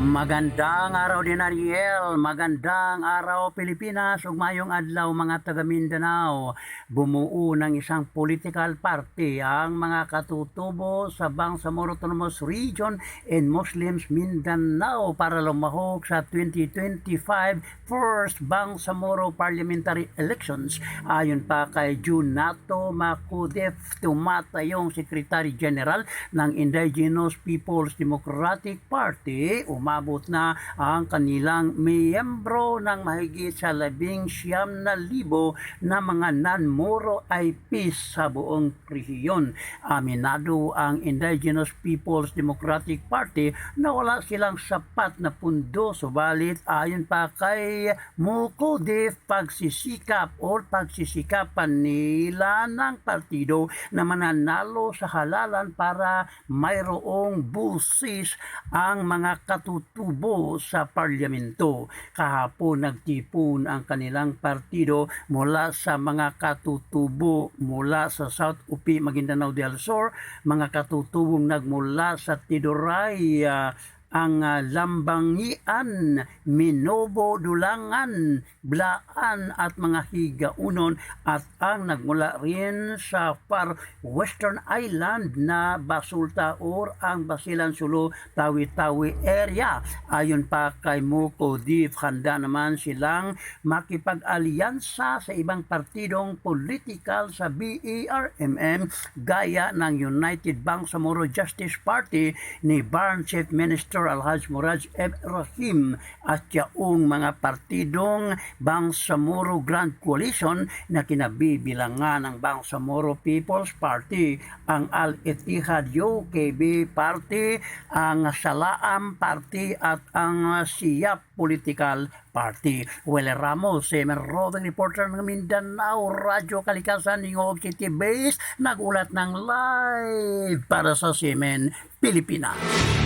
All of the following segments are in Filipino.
Magandang araw din Ariel, magandang araw Pilipinas, ug mayong adlaw mga taga Mindanao. Bumuo ng isang political party ang mga katutubo sa Bangsamoro Autonomous Region and Muslims Mindanao para lumahok sa 2025 First Bangsamoro Parliamentary Elections. Ayon pa kay Junato Makudef, tumatayong Secretary General ng Indigenous Peoples Democratic Party, umabot na ang kanilang miyembro ng mahigit sa labing siyam na libo na mga non-Moro IPs sa buong rehiyon. Aminado ang Indigenous Peoples Democratic Party na wala silang sapat na pundo subalit ayon pa kay Mukode pagsisikap o pagsisikapan nila ng partido na mananalo sa halalan para mayroong busis ang mga katutubo sa parlamento. Kahapon nagtipon ang kanilang partido mula sa mga katutubo mula sa South Upi, Maguindanao del Sur, mga katutubong nagmula sa Tiduray, ah, ang ah, Lambangian, Minobo, Dulangan, Blaan at mga higaunon at ang nagmula rin sa far western island na Basulta or ang Basilan Sulu, Tawi-Tawi area. Ayon pa kay Muko Div, handa naman silang makipag-alyansa sa ibang partidong political sa BERMM gaya ng United Bangsamoro Justice Party ni Barn Chief Minister Alhaj Muraj Ibrahim at yaong mga partidong Bangsamoro Grand Coalition na kinabibilangan ng Bangsamoro People's Party, ang Al-Ittihad UKB Party, ang Salaam Party at ang Siyap Political Party. Wele Ramos, Semer Rodeng reporter ng Mindanao Radio Kalikasan ng City Base, nagulat ng live para sa Semen Pilipinas.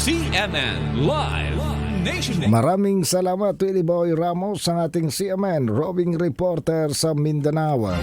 CNN Live Nationwide. Maraming salamat Willie Boy Ramos ang ating CMN roving reporter sa Mindanao.